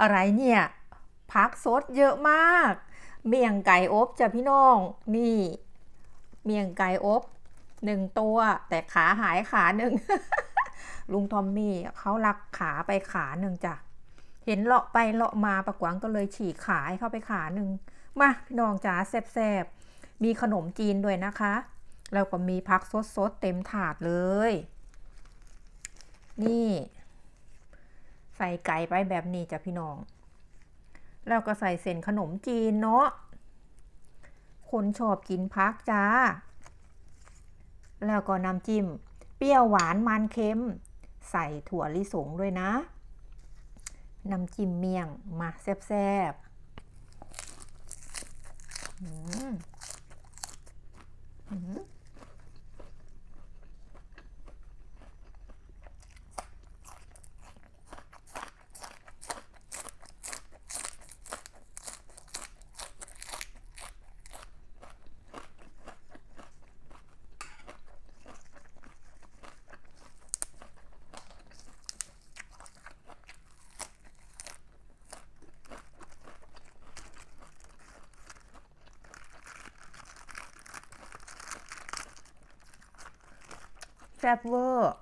อะไรเนี่ยพักสดเยอะมาก เมี่ยงไก่อบจ้ะพี่น้อง นี่ เมี่ยงไก่อบหนึ่งตัว แต่ขาหายขาหนึ่ง ลุงทอมมี่เขาลักขาไปขาหนึ่งจ้ะ เห็นเลาะไปเลาะมาประกวางก็เลยฉีกขาให้เข้าไปขาหนึ่งมาพี่น้องจ๋าแซบๆ มีขนมจีนด้วยนะคะ แล้วก็มีพักสดๆ เต็มถาดเลย นี่ ใส่ไก่ไปแบบนี้จ้ะพี่น้อง แล้วก็ใส่เส้นขนมจีนเนาะ คนชอบกินพักจ้า แล้วก็น้ำจิ้ม เปรี้ยวหวานมันเค็ม ใส่ถั่วลิสงด้วยนะ น้ำจิ้มเมี่ยงมาแซ่บๆ อืมอืม ซ่บเวอร์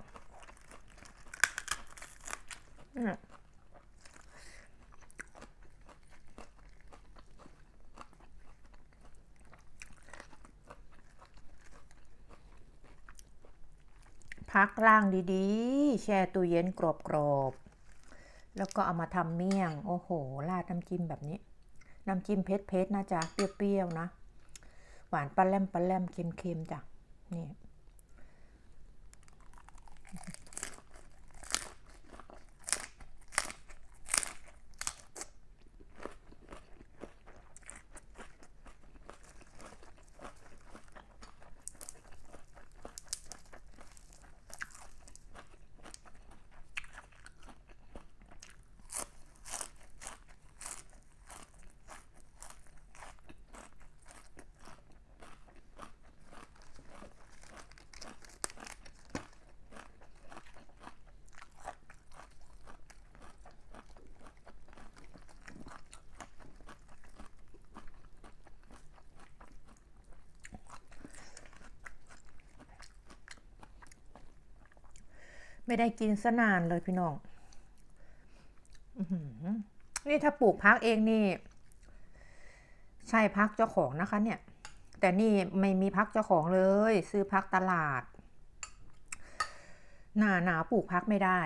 พักล่างดีๆ แช่ตู้เย็นกรอบๆ แล้วก็เอามาทำเมี่ยง โอ้โห ราดน้ำจิ้มแบบนี้ น้ำจิ้มเผ็ดๆนะจ๊ะ เปรี้ยวๆ นะ หวานปลาแลมปลาแลมเค็มๆ จ้ะ นี่ ไม่ได้กินสนานเลยพี่น้องนี่ถ้าปลูกพักเองนี่ ใช่พักเจ้าของนะคะ เนี่ย แต่นี่ไม่มีพักเจ้าของเลย ซื้อพักตลาด หนาหนาวปลูกพักไม่ได้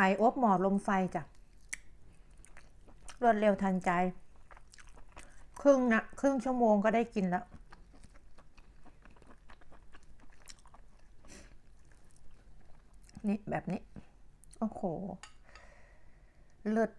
ไก่อบหมอลมไฟจ้ะรวดเร็วทันใจ ครึ่งนะครึ่งชั่วโมงก็ได้กินแล้ว นี่แบบนี้ โอ้โหเลิศ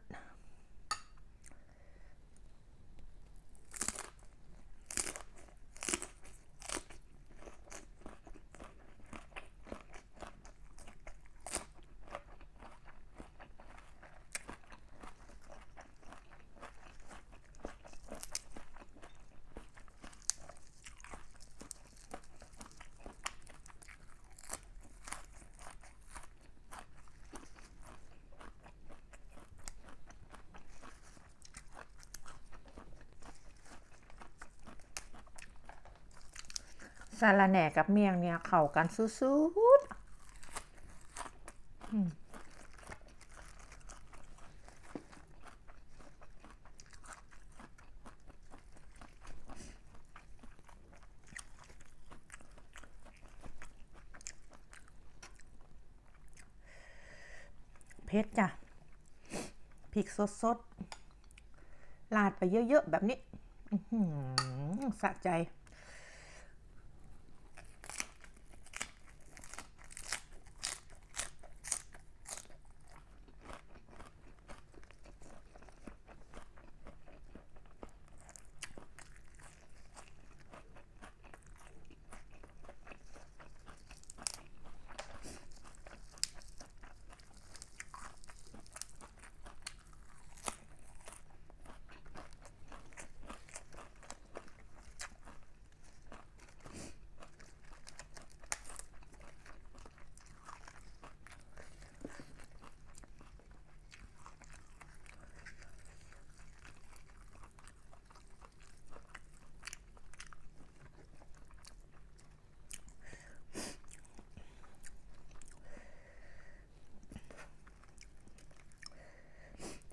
ซาลาแหน่กับเมี่ยงเนี่ยเข่ากันสุดๆเพชรจ้ะพริกสดสดลาดไปเยอะ ๆ แบบนี้สะใจ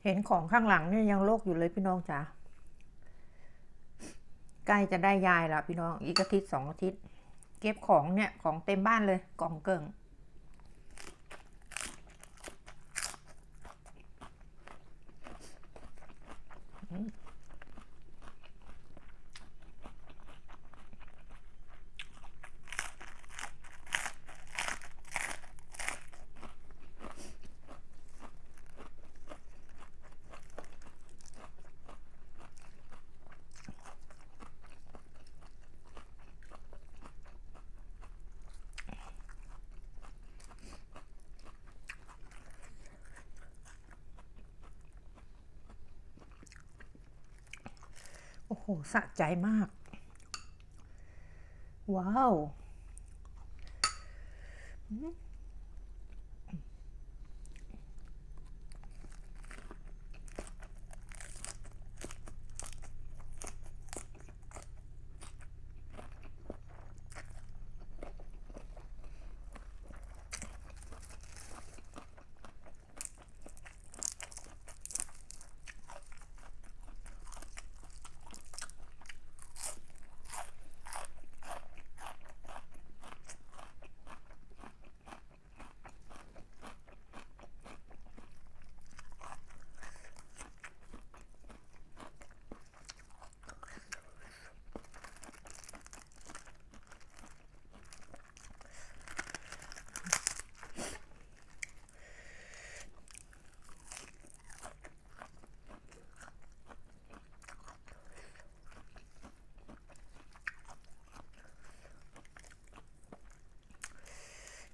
เห็นของข้างหลังเนี่ยยังโลกอยู่เลยพี่น้องจ๋าใกล้จะได้ยายแล้วพี่น้อง อีกอาทิตย์สองอาทิตย์ เก็บของเนี่ยของเต็มบ้านเลยกล่องเกิ่ง โอ้โห สะใจมาก ว้าว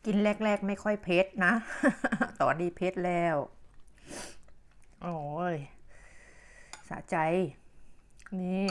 กินแรก ๆ ไม่ค่อยเผ็ดนะ ตอนนี้เผ็ดแล้ว โอ้ย สะใจ นี่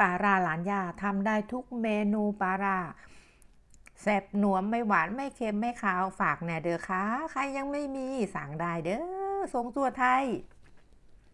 ปลาราหลานยาทำได้ทุกเมนูปลาราแซ่บหนวมไม่หวานไม่เค็มไม่ขาวฝากแน่เด้อค่ะ ใครยังไม่มีสั่งได้เด้อส่งตัวไทย